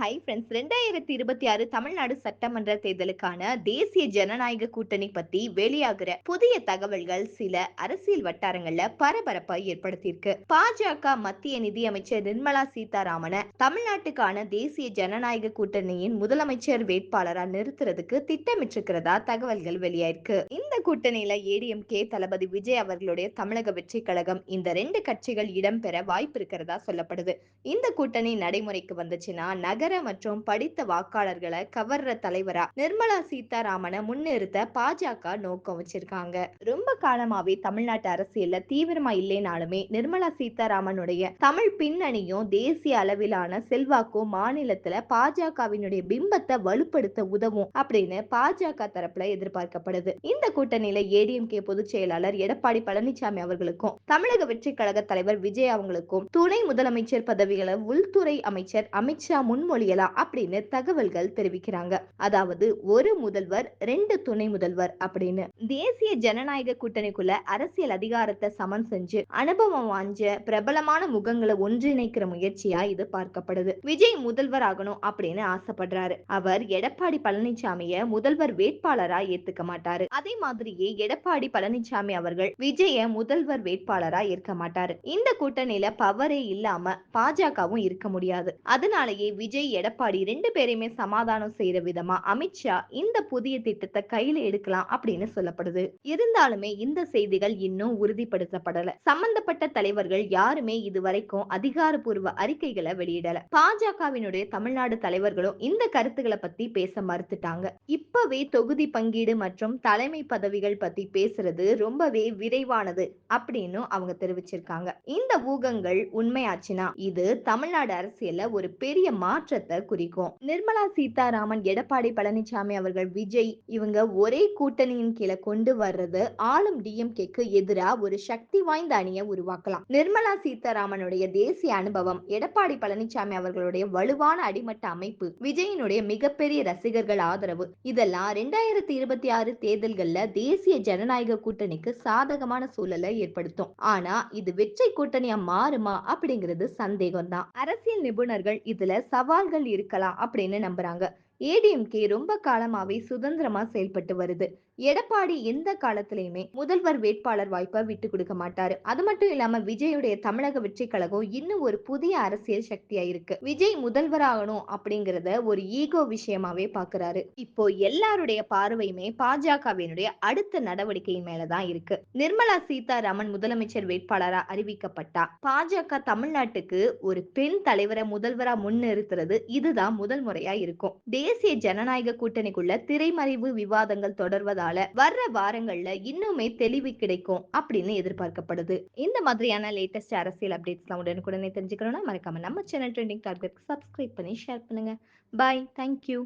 Hi friends ரெண்டாயிரத்தி இருபத்தி ஆறு தமிழ்நாடு சட்டமன்ற தேர்தலுக்கான தேசிய ஜனநாயக கூட்டணி பத்தி வெளியாகிற புதிய தகவல்கள் சில அரசியல் வட்டாரங்கள்ல பரபரப்பை ஏற்படுத்தியிருக்கு. பாஜக மத்திய நிதியமைச்சர் நிர்மலா சீதாராமனை தமிழ்நாட்டுக்கான தேசிய ஜனநாயக கூட்டணியின் முதலமைச்சர் வேட்பாளரா நிறுத்துறதுக்கு திட்டமிட்டிருக்கிறதா தகவல்கள் வெளியாயிருக்கு. இந்த கூட்டணியில ஏடிஎம்கே தளபதி விஜய் அவர்களுடைய தமிழக வெற்றி கழகம் இந்த ரெண்டு கட்சிகள் இடம்பெற வாய்ப்பு இருக்கிறதா சொல்லப்படுது. இந்த கூட்டணி நடைமுறைக்கு வந்துச்சுன்னா நகர் நகர மற்றும் படித்த வாக்காளர்களை கவர்ற தலைவரா நிர்மலா சீதாராமனை முன்னிறுத்த பாஜக நோக்கம் வச்சிருக்காங்க. ரொம்ப காலமாவே தமிழ்நாட்டு அரசியல்ல தீவிரமா இல்லைனாலுமே நிர்மலா சீதாராமனுடைய தமிழ் பின்னணியும் தேசிய அளவிலான செல்வாக்கும் மாநிலத்துல பாஜகவினுடைய பிம்பத்தை வலுப்படுத்த உதவும் அப்படின்னு பாஜக தரப்புல எதிர்பார்க்கப்படுது. இந்த கூட்டணியில ஏடிஎம்கே பொதுச் செயலாளர் எடப்பாடி பழனிசாமி அவர்களுக்கும் தமிழக வெற்றி கழக தலைவர் விஜய் அவங்களுக்கும் துணை முதலமைச்சர் பதவிகளை உள்துறை அமைச்சர் அமித்ஷா முன்மொழி முன்மொழியலாம் அப்படின்னு தகவல்கள் தெரிவிக்கிறாங்க. அதாவது ஒரு முதல்வர் ரெண்டு துணை முதல்வர் அப்படின்னு. தேசிய ஜனநாயக கூட்டணிக்குள்ள அரசியல் அதிகாரத்தை சமன் செஞ்சு அனுபவம் வாஞ்ச பிரபலமான முகங்களை ஒன்றிணைக்கிற முயற்சியா இது பார்க்கப்படுது. விஜய் முதல்வர் ஆகணும் அப்படின்னு ஆசைப்படுறாரு. அவர் எடப்பாடி பழனிசாமிய முதல்வர் வேட்பாளரா ஏத்துக்க மாட்டாரு. அதே மாதிரியே எடப்பாடி பழனிசாமி அவர்கள் விஜய முதல்வர் வேட்பாளரா ஏற்க மாட்டாரு. இந்த கூட்டணியில பவரே இல்லாம பாஜகவும் இருக்க முடியாது. அதனாலேயே விஜய் எடப்பாடி ரெண்டு பேரையுமே சமாதானம் செய்யற விதமா அமித்ஷா இந்த புதிய திட்டத்தை கையில எடுக்கலாம் அப்படின்னு சொல்லப்படுது. இருந்தாலுமே இந்த செய்திகள் இன்னும் உறுதிப்படுத்தப்படல. சம்பந்தப்பட்ட தலைவர்கள் யாருமே இதுவரைக்கும் அதிகாரப்பூர்வ அறிக்கைகளை வெளியிடல. பாஜகவினுடைய தமிழ்நாடு தலைவர்களும் இந்த கருத்துக்களை பத்தி பேச மறுத்துட்டாங்க. இப்பவே தொகுதி பங்கீடு மற்றும் தலைமை பதவிகள் பத்தி பேசுறது ரொம்பவே விரைவானது அப்படின்னு அவங்க தெரிவிச்சிருக்காங்க. இந்த ஊகங்கள் உண்மையாச்சுன்னா இது தமிழ்நாடு அரசியல்ல ஒரு பெரிய மாற்ற மாற்றத்தை குறிக்கும். நிர்மலா சீதாராமன் எடப்பாடி பழனிசாமி அவர்கள் விஜய் இவங்க ஒரே கூட்டணியின் கீழே கொண்டு வர்றது ஆளும் டிஎம்கேக்கு எதிரா ஒரு சக்தி வாய்ந்த அணியை உருவாக்கலாம். நிர்மலா சீதாராமனுடைய தேசிய அனுபவம் எடப்பாடி பழனிசாமி அவர்களுடைய வலுவான அடிமட்ட அமைப்பு விஜயினுடைய மிகப்பெரிய ரசிகர்கள் ஆதரவு இதெல்லாம் ரெண்டாயிரத்தி இருபத்தி ஆறு தேர்தல்கள்ல தேசிய ஜனநாயக கூட்டணிக்கு சாதகமான சூழலை ஏற்படுத்தும். ஆனா இது வெற்றி கூட்டணியா மாறுமா அப்படிங்கிறது சந்தேகம் தான் அரசியல் நிபுணர்கள் இதுல சவால் சவால்கள் இருக்கலாம் அப்படின்னு நம்புறாங்க. ஏடிஎம்கே ரொம்ப காலமாவே சுதந்திரமா செயல்பட்டு வருது. எடப்பாடி எந்த காலத்திலயுமே முதல்வர் வேட்பாளர் வாய்ப்பை விட்டு கொடுக்க மாட்டாரு. அது மட்டும் இல்லாம விஜயுடைய தமிழக வெற்றி கழகம் இன்னும் ஒரு புதிய அரசியல் சக்தியா இருக்கு. விஜய் முதல்வராகணும் அப்படிங்கறத ஒரு ஈகோ விஷயமாவே பாக்குறாரு. இப்போ எல்லாருடைய பார்வையுமே பாஜகவினுடைய அடுத்த நடவடிக்கையின் மேலதான் இருக்கு. நிர்மலா சீதாராமன் முதலமைச்சர் வேட்பாளரா அறிவிக்கப்பட்டா பாஜக தமிழ்நாட்டுக்கு ஒரு பெண் தலைவரை முதல்வரா முன்னிறுத்துறது இதுதான் முதல் முறையா இருக்கும். தேசிய ஜனநாயக கூட்டணிக்குள்ள திரைமறைவு விவாதங்கள் தொடர்வதால வர்ற வாரங்கள்ல இன்னுமே தெளிவு கிடைக்கும் அப்படின்னு எதிர்பார்க்கப்படுது. இந்த மாதிரியான லேட்டஸ்ட் அரசியல் அப்டேட்ஸ்லாம் உடனுக்குடனே தெரிஞ்சுக்கணும்னா மறக்காம நம்ம சேனல் ட்ரெண்டிங் டார்கெட் சப்ஸ்கிரைப் பண்ணி ஷேர் பண்ணுங்க. Bye thank you